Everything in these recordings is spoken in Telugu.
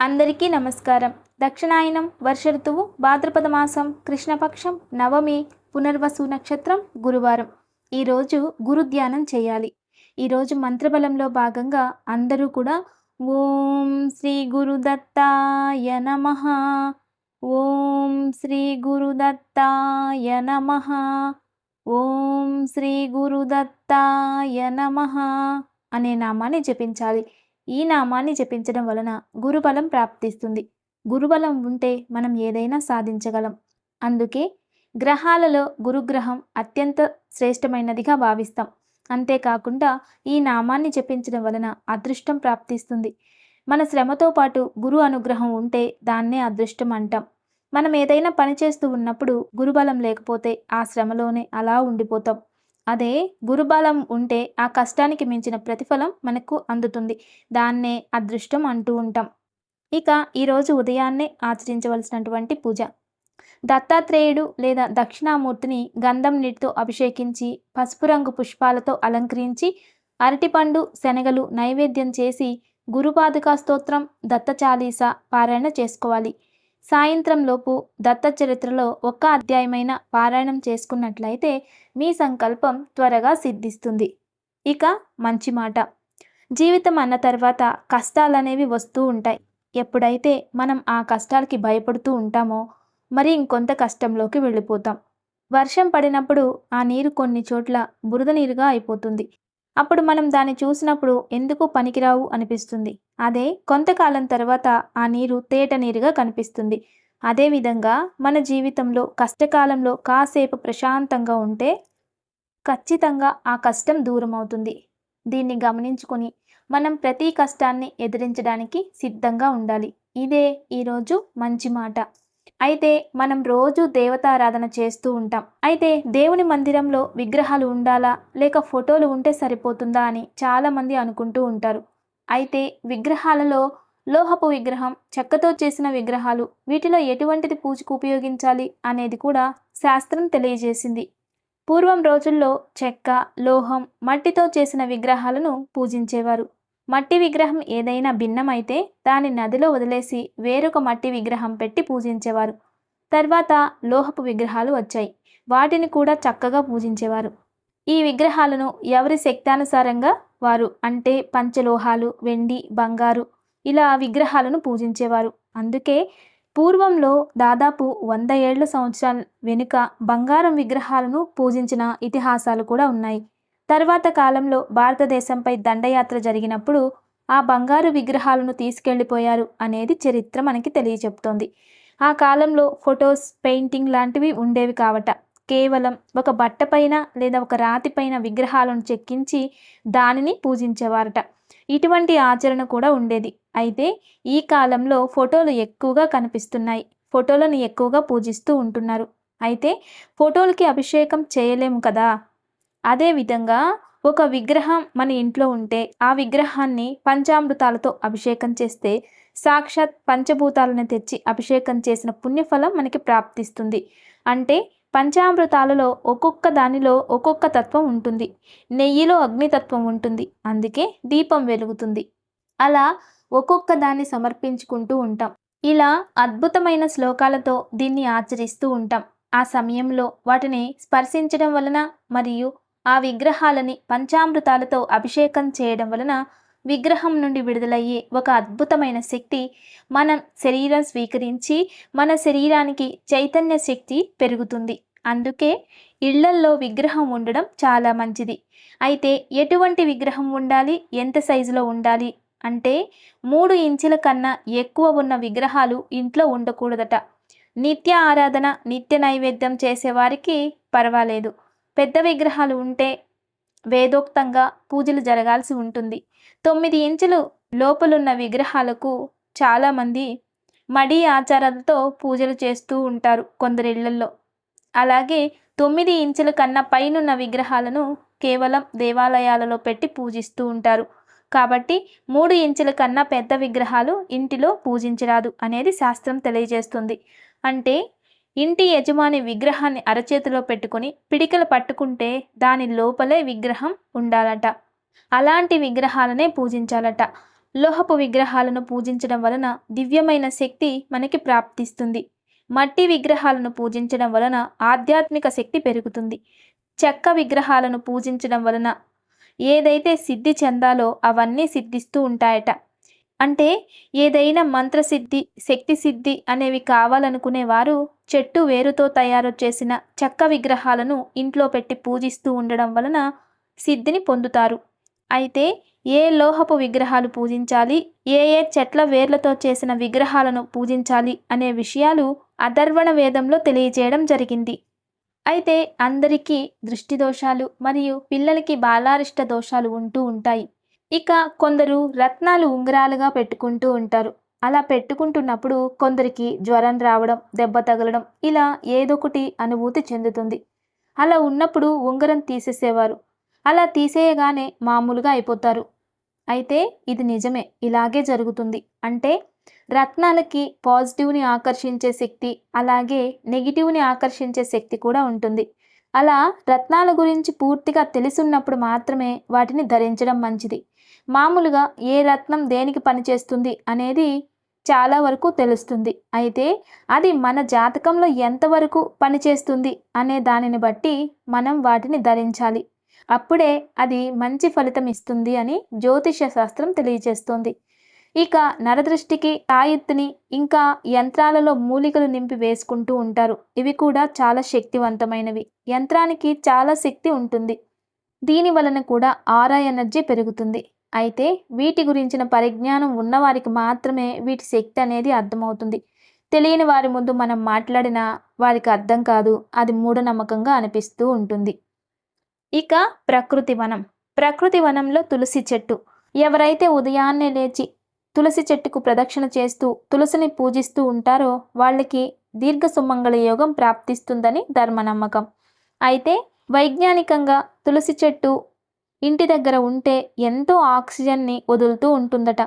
అందరికీ నమస్కారం. దక్షిణాయనం వర్ష ఋతువు భాద్రపద మాసం కృష్ణపక్షం నవమి పునర్వసు నక్షత్రం గురువారం. ఈరోజు గురు ధ్యానం చేయాలి. ఈరోజు మంత్రబలంలో భాగంగా అందరూ కూడా ఓం శ్రీ గురుదత్తాయ నమ. ఓం శ్రీ గురుదత్తాయ నమ. ఓం శ్రీ గురుదత్తాయ నమ అనే నామాన్ని జపించాలి. ఈ నామాన్ని జపించడం వలన గురుబలం ప్రాప్తిస్తుంది. గురుబలం ఉంటే మనం ఏదైనా సాధించగలం. అందుకే గ్రహాలలో గురుగ్రహం అత్యంత శ్రేష్టమైనదిగా భావిస్తాం. అంతేకాకుండా ఈ నామాన్ని జపించడం వలన అదృష్టం ప్రాప్తిస్తుంది. మన శ్రమతో పాటు గురు అనుగ్రహం ఉంటే దాన్నే అదృష్టం అంటాం. మనం ఏదైనా పని చేస్తూ ఉన్నప్పుడు గురుబలం లేకపోతే ఆ శ్రమలోనే అలా ఉండిపోతాం. అదే గురుబలం ఉంటే ఆ కష్టానికి మించిన ప్రతిఫలం మనకు అందుతుంది. దాన్నే అదృష్టం అంటూ ఉంటాం. ఇక ఈరోజు ఉదయాన్నే ఆచరించవలసినటువంటి పూజ. దత్తాత్రేయుడు లేదా దక్షిణామూర్తిని గంధం నీటితో అభిషేకించి పసుపు రంగు పుష్పాలతో అలంకరించి అరటిపండు శనగలు నైవేద్యం చేసి గురుపాదుకా స్తోత్రం దత్త చాలీస పారాయణ చేసుకోవాలి. సాయంత్రంలోపు దత్త చరిత్రలో ఒక్క అధ్యాయమైన పారాయణం చేసుకున్నట్లయితే మీ సంకల్పం త్వరగా సిద్ధిస్తుంది. ఇక మంచి మాట. జీవితం అన్న తర్వాత కష్టాలనేవి వస్తూ ఉంటాయి. ఎప్పుడైతే మనం ఆ కష్టాలకి భయపడుతూ ఉంటామో మరి ఇంకొంత కష్టంలోకి వెళ్ళిపోతాం. వర్షం పడినప్పుడు ఆ నీరు కొన్ని చోట్ల బురద నీరుగా అయిపోతుంది. అప్పుడు మనం దాన్ని చూసినప్పుడు ఎందుకు పనికిరావు అనిపిస్తుంది. అదే కొంతకాలం తర్వాత ఆ నీరు తేట నీరుగా కనిపిస్తుంది. అదేవిధంగా మన జీవితంలో కష్టకాలంలో కాసేపు ప్రశాంతంగా ఉంటే ఖచ్చితంగా ఆ కష్టం దూరం అవుతుంది దీన్ని గమనించుకొని మనం ప్రతి కష్టాన్ని ఎదిరించడానికి సిద్ధంగా ఉండాలి. ఇదే ఈరోజు మంచి మాట. అయితే మనం రోజు దేవతారాధన చేస్తూ ఉంటాం. అయితే దేవుని మందిరంలో విగ్రహాలు ఉండాలా? లేక ఫోటోలు ఉంటే సరిపోతుందా అని చాలామంది అనుకుంటూ ఉంటారు. అయితే విగ్రహాలలో లోహపు విగ్రహం చెక్కతో చేసిన విగ్రహాలు వీటిలో ఎటువంటిది పూజకు ఉపయోగించాలి అనేది కూడా శాస్త్రం తెలియజేసింది. పూర్వం రోజుల్లో చెక్క లోహం మట్టితో చేసిన విగ్రహాలను పూజించేవారు. మట్టి విగ్రహం ఏదైనా భిన్నమైతే దాని నదిలో వదిలేసి వేరొక మట్టి విగ్రహం పెట్టి పూజించేవారు. తర్వాత లోహపు విగ్రహాలు వచ్చాయి. వాటిని కూడా చక్కగా పూజించేవారు. ఈ విగ్రహాలను ఎవరి శక్తానుసారంగా వారు అంటే పంచలోహాలు వెండి బంగారు ఇలా విగ్రహాలను పూజించేవారు. అందుకే పూర్వంలో దాదాపు వంద ఏళ్ళ సంవత్సరాల వెనుక బంగారం విగ్రహాలను పూజించిన ఇతిహాసాలు కూడా ఉన్నాయి. తర్వాత కాలంలో భారతదేశంపై దండయాత్ర జరిగినప్పుడు ఆ బంగారు విగ్రహాలను తీసుకెళ్ళిపోయారు అనేది చరిత్ర మనకి తెలియచెప్తోంది. ఆ కాలంలో ఫొటోస్ పెయింటింగ్ లాంటివి ఉండేవి కావట. కేవలం ఒక బట్టపైన లేదా ఒక రాతిపైన విగ్రహాలను చెక్కించి దానిని పూజించేవారట. ఇటువంటి ఆచరణ కూడా ఉండేది. అయితే ఈ కాలంలో ఫోటోలు ఎక్కువగా కనిపిస్తున్నాయి. ఫోటోలను ఎక్కువగా పూజిస్తూ ఉంటున్నారు. అయితే ఫోటోలకి అభిషేకం చేయలేము కదా? అదేవిధంగా ఒక విగ్రహం మన ఇంట్లో ఉంటే ఆ విగ్రహాన్ని పంచామృతాలతో అభిషేకం చేస్తే సాక్షాత్ పంచభూతాలను తెచ్చి అభిషేకం చేసిన పుణ్యఫలం మనకి ప్రాప్తిస్తుంది. అంటే పంచామృతాలలో ఒక్కొక్క దానిలో ఒక్కొక్క తత్వం ఉంటుంది. నెయ్యిలో అగ్నితత్వం ఉంటుంది. అందుకే దీపం వెలుగుతుంది. అలా ఒక్కొక్క దాన్ని సమర్పించుకుంటూ ఉంటాం. ఇలా అద్భుతమైన శ్లోకాలతో దీన్ని ఆచరిస్తూ ఉంటాం. ఆ సమయంలో వాటిని స్పర్శించడం వలన మరియు ఆ విగ్రహాలని పంచామృతాలతో అభిషేకం చేయడం వలన విగ్రహం నుండి విడుదలయ్యే ఒక అద్భుతమైన శక్తి మనం శరీరం స్వీకరించి మన శరీరానికి చైతన్య శక్తి పెరుగుతుంది. అందుకే ఇళ్ళల్లో విగ్రహం ఉండడం చాలా మంచిది. అయితే ఎటువంటి విగ్రహం ఉండాలి? ఎంత సైజులో ఉండాలి? అంటే మూడు ఇంచుల కన్నా ఎక్కువ ఉన్న విగ్రహాలు ఇంట్లో ఉండకూడదట. నిత్య ఆరాధన నిత్య నైవేద్యం చేసేవారికి పర్వాలేదు. పెద్ద విగ్రహాలు ఉంటే వేదోక్తంగా పూజలు జరగాల్సి ఉంటుంది. తొమ్మిది ఇంచులు లోపలున్న విగ్రహాలకు చాలామంది మడి ఆచారాలతో పూజలు చేస్తూ ఉంటారు కొందరి ఇళ్ళలో అలాగే తొమ్మిది ఇంచుల కన్నా పైనున్న విగ్రహాలను కేవలం దేవాలయాలలో పెట్టి పూజిస్తూ ఉంటారు. కాబట్టి మూడు ఇంచుల కన్నా పెద్ద విగ్రహాలు ఇంటిలో పూజించరాదు అనేది శాస్త్రం తెలియజేస్తుంది. అంటే ఇంటి యజమాని విగ్రహాన్ని అరచేతిలో పెట్టుకొని పిడికలు పట్టుకుంటే దాని లోపలే విగ్రహం ఉండాలట. అలాంటి విగ్రహాలనే పూజించాలట. లోహపు విగ్రహాలను పూజించడం వలన దివ్యమైన శక్తి మనకి ప్రాప్తిస్తుంది. మట్టి విగ్రహాలను పూజించడం వలన ఆధ్యాత్మిక శక్తి పెరుగుతుంది. చెక్క విగ్రహాలను పూజించడం వలన ఏదైతే సిద్ధి చెందాలో అవన్నీ సిద్ధిస్తూ ఉంటాయట. అంటే ఏదైనా మంత్రసిద్ధి శక్తి సిద్ధి అనేవి కావాలనుకునేవారు చెట్టు వేరుతో తయారు చేసిన చెక్క విగ్రహాలను ఇంట్లో పెట్టి పూజిస్తూ ఉండడం వలన సిద్ధిని పొందుతారు. అయితే ఏ లోహపు విగ్రహాలు పూజించాలి ఏ ఏ చెట్ల వేర్లతో చేసిన విగ్రహాలను పూజించాలి అనే విషయాలు అధర్వణ వేదంలో తెలియజేయడం జరిగింది. అయితే అందరికీ దృష్టి దోషాలు మరియు పిల్లలకి బాలారిష్ట దోషాలు ఉంటూ ఉంటాయి. ఇక కొందరు రత్నాలు ఉంగరాలుగా పెట్టుకుంటూ ఉంటారు. అలా పెట్టుకుంటున్నప్పుడు కొందరికి జ్వరం రావడం దెబ్బ తగలడం ఇలా ఏదొకటి అనుభూతి చెందుతుంది. అలా ఉన్నప్పుడు ఉంగరం తీసేసేవారు. అలా తీసేయగానే మామూలుగా అయిపోతారు. అయితే ఇది నిజమే ఇలాగే జరుగుతుంది. అంటే రత్నాలకి పాజిటివ్ని ఆకర్షించే శక్తి అలాగే నెగిటివ్ని ఆకర్షించే శక్తి కూడా ఉంటుంది. అలా రత్నాల గురించి పూర్తిగా తెలుసున్నప్పుడు మాత్రమే వాటిని ధరించడం మంచిది. మామూలుగా ఏ రత్నం దేనికి పనిచేస్తుంది అనేది చాలా వరకు తెలుస్తుంది. అయితే అది మన జాతకంలో ఎంతవరకు పనిచేస్తుంది అనే దానిని బట్టి మనం వాటిని ధరించాలి. అప్పుడే అది మంచి ఫలితం ఇస్తుంది అని జ్యోతిష శాస్త్రం తెలియజేస్తుంది. ఇక నరదృష్టికి తాయెత్తుని ఇంకా యంత్రాలలో మూలికలు నింపి వేసుకుంటూ ఉంటారు. ఇవి కూడా చాలా శక్తివంతమైనవి. యంత్రానికి చాలా శక్తి ఉంటుంది. దీని వలన కూడా ఆరా ఎనర్జీ పెరుగుతుంది. అయితే వీటి గురించిన పరిజ్ఞానం ఉన్నవారికి మాత్రమే వీటి శక్తి అనేది అర్థమవుతుంది. తెలియని వారి ముందు మనం మాట్లాడినా వారికి అర్థం కాదు అది మూఢనమ్మకంగా అనిపిస్తూ ఉంటుంది. ఇక ప్రకృతి వనం. ప్రకృతి వనంలో తులసి చెట్టు. ఎవరైతే ఉదయాన్నే లేచి తులసి చెట్టుకు ప్రదక్షిణ చేస్తూ తులసిని పూజిస్తూ ఉంటారో వాళ్ళకి దీర్ఘ సుమంగళ యోగం ప్రాప్తిస్తుందని ధర్మ నమ్మకం అయితే వైజ్ఞానికంగా తులసి చెట్టు ఇంటి దగ్గర ఉంటే ఎంతో ఆక్సిజన్ని వదులుతూ ఉంటుందట.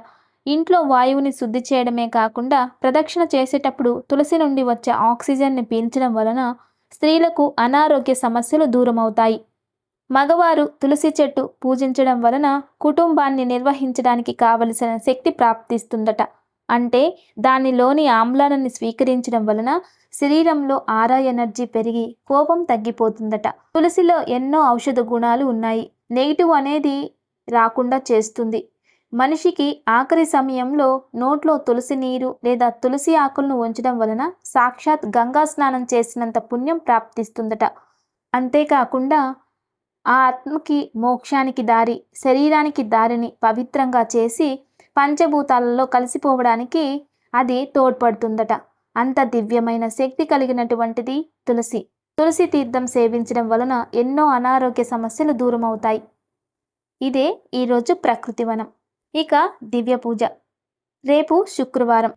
ఇంట్లో వాయువుని శుద్ధి చేయడమే కాకుండా ప్రదక్షిణ చేసేటప్పుడు తులసి నుండి వచ్చే ఆక్సిజన్ని పీల్చడం వలన స్త్రీలకు అనారోగ్య సమస్యలు దూరమవుతాయి. మగవారు తులసి చెట్టు పూజించడం వలన కుటుంబాన్ని నిర్వహించడానికి కావలసిన శక్తి ప్రాప్తిస్తుందట. అంటే దానిలోని ఆమ్లాన్ని స్వీకరించడం వలన శరీరంలో ఆరా ఎనర్జీ పెరిగి కోపం తగ్గిపోతుందట. తులసిలో ఎన్నో ఔషధ గుణాలు ఉన్నాయి. నెగిటివ్ అనేది రాకుండా చేస్తుంది. మనిషికి ఆఖరి సమయంలో నోట్లో తులసి నీరు లేదా తులసి ఆకులను ఉంచడం వలన సాక్షాత్ గంగా స్నానం చేసినంత పుణ్యం ప్రాప్తిస్తుందట. అంతేకాకుండా ఆ ఆత్మకి మోక్షానికి దారి శరీరానికి దారిని పవిత్రంగా చేసి పంచభూతాలలో కలిసిపోవడానికి అది తోడ్పడుతుందట. అంత దివ్యమైన శక్తి కలిగినటువంటిది తులసి. తులసి తీర్థం సేవించడం వలన ఎన్నో అనారోగ్య సమస్యలు దూరమవుతాయి. ఇదే ఈరోజు ప్రకృతి వనం. ఇక దివ్య పూజ. రేపు శుక్రవారం.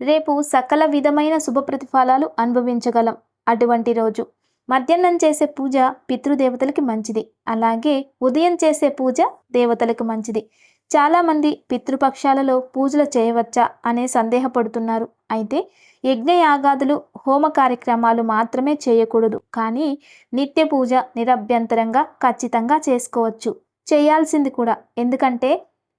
రేపు సకల విధమైన శుభ ప్రతిఫలాలు అనుభవించగలం అటువంటి రోజు. మధ్యాహ్నం చేసే పూజ పితృదేవతలకి మంచిది. అలాగే ఉదయం చేసే పూజ దేవతలకు మంచిది. చాలామంది పితృపక్షాలలో పూజలు చేయవచ్చా అనే సందేహపడుతున్నారు. అయితే యజ్ఞయాగాదులు హోమ కార్యక్రమాలు మాత్రమే చేయకూడదు. కానీ నిత్య పూజ నిరభ్యంతరంగా ఖచ్చితంగా చేసుకోవచ్చు. చేయాల్సింది కూడా. ఎందుకంటే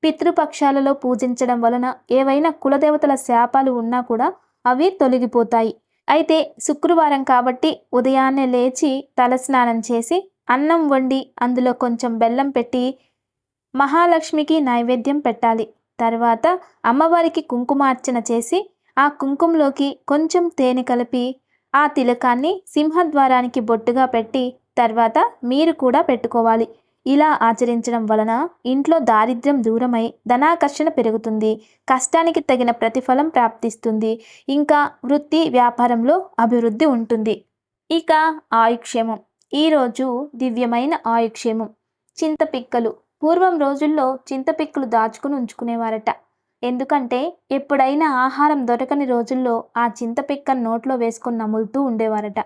పితృపక్షాలలో పూజించడం వలన ఏవైనా కులదేవతల శాపాలు ఉన్నా కూడా అవి తొలగిపోతాయి. అయితే శుక్రవారం కాబట్టి ఉదయాన్నే లేచి తలస్నానం చేసి అన్నం వండి అందులో కొంచెం బెల్లం పెట్టి మహాలక్ష్మికి నైవేద్యం పెట్టాలి. తర్వాత అమ్మవారికి కుంకుమార్చన చేసి ఆ కుంకుమలోకి కొంచెం తేనె కలిపి ఆ తిలకాన్ని సింహద్వారానికి బొట్టుగా పెట్టి తర్వాత మీరు కూడా పెట్టుకోవాలి. ఇలా ఆచరించడం వలన ఇంట్లో దారిద్ర్యం దూరమై ధనాకర్షణ పెరుగుతుంది. కష్టానికి తగిన ప్రతిఫలం ప్రాప్తిస్తుంది. ఇంకా వృత్తి వ్యాపారంలో అభివృద్ధి ఉంటుంది. ఇక ఆయుక్షేమం. ఈరోజు దివ్యమైన ఆయుక్షేమం. చింతపిక్కలు. పూర్వం రోజుల్లో చింతపిక్కలు దాచుకుని ఉంచుకునేవారట. ఎందుకంటే ఎప్పుడైనా ఆహారం దొరకని రోజుల్లో ఆ చింతపిక్క నోట్లో వేసుకొని నములుతూ ఉండేవారట.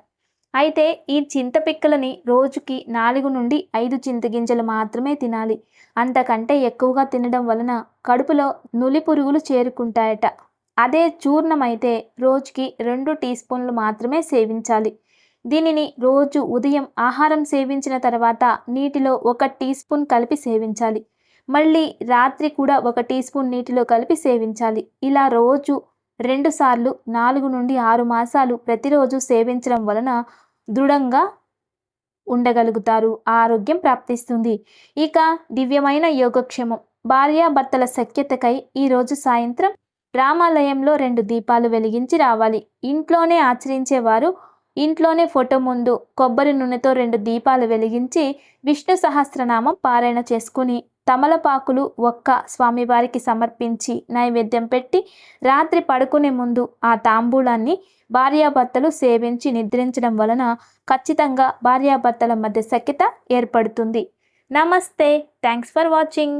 అయితే ఈ చింతపిక్కలని రోజుకి నాలుగు నుండి ఐదు చింతగింజలు మాత్రమే తినాలి. అంతకంటే ఎక్కువగా తినడం వలన కడుపులో నులి పురుగులు చేరుకుంటాయట. అదే చూర్ణం అయితే రోజుకి రెండు టీ స్పూన్లు మాత్రమే సేవించాలి. దీనిని రోజు ఉదయం ఆహారం సేవించిన తర్వాత నీటిలో ఒక టీ స్పూన్ కలిపి సేవించాలి. మళ్ళీ రాత్రి కూడా ఒక టీ స్పూన్ నీటిలో కలిపి సేవించాలి. ఇలా రోజు రెండుసార్లు నాలుగు నుండి ఆరు మాసాలు ప్రతిరోజు సేవించడం వలన దృఢంగా ఉండగలుగుతారు. ఆరోగ్యం ప్రాప్తిస్తుంది. ఇక దివ్యమైన యోగక్షేమం. భార్యాభర్తల సఖ్యతకై ఈరోజు సాయంత్రం రామాలయంలో రెండు దీపాలు వెలిగించి రావాలి. ఇంట్లోనే ఆచరించేవారు ఇంట్లోనే ఫోటో ముందు కొబ్బరి నూనెతో రెండు దీపాలు వెలిగించి విష్ణు సహస్రనామం పారాయణ చేసుకుని తమలపాకులు ఒక్క స్వామివారికి సమర్పించి నైవేద్యం పెట్టి రాత్రి పడుకునే ముందు ఆ తాంబూలాన్ని భార్యాభర్తలు సేవించి నిద్రించడం వలన ఖచ్చితంగా భార్యాభర్తల మధ్య సఖ్యత ఏర్పడుతుంది. నమస్తే. Thanks for watching.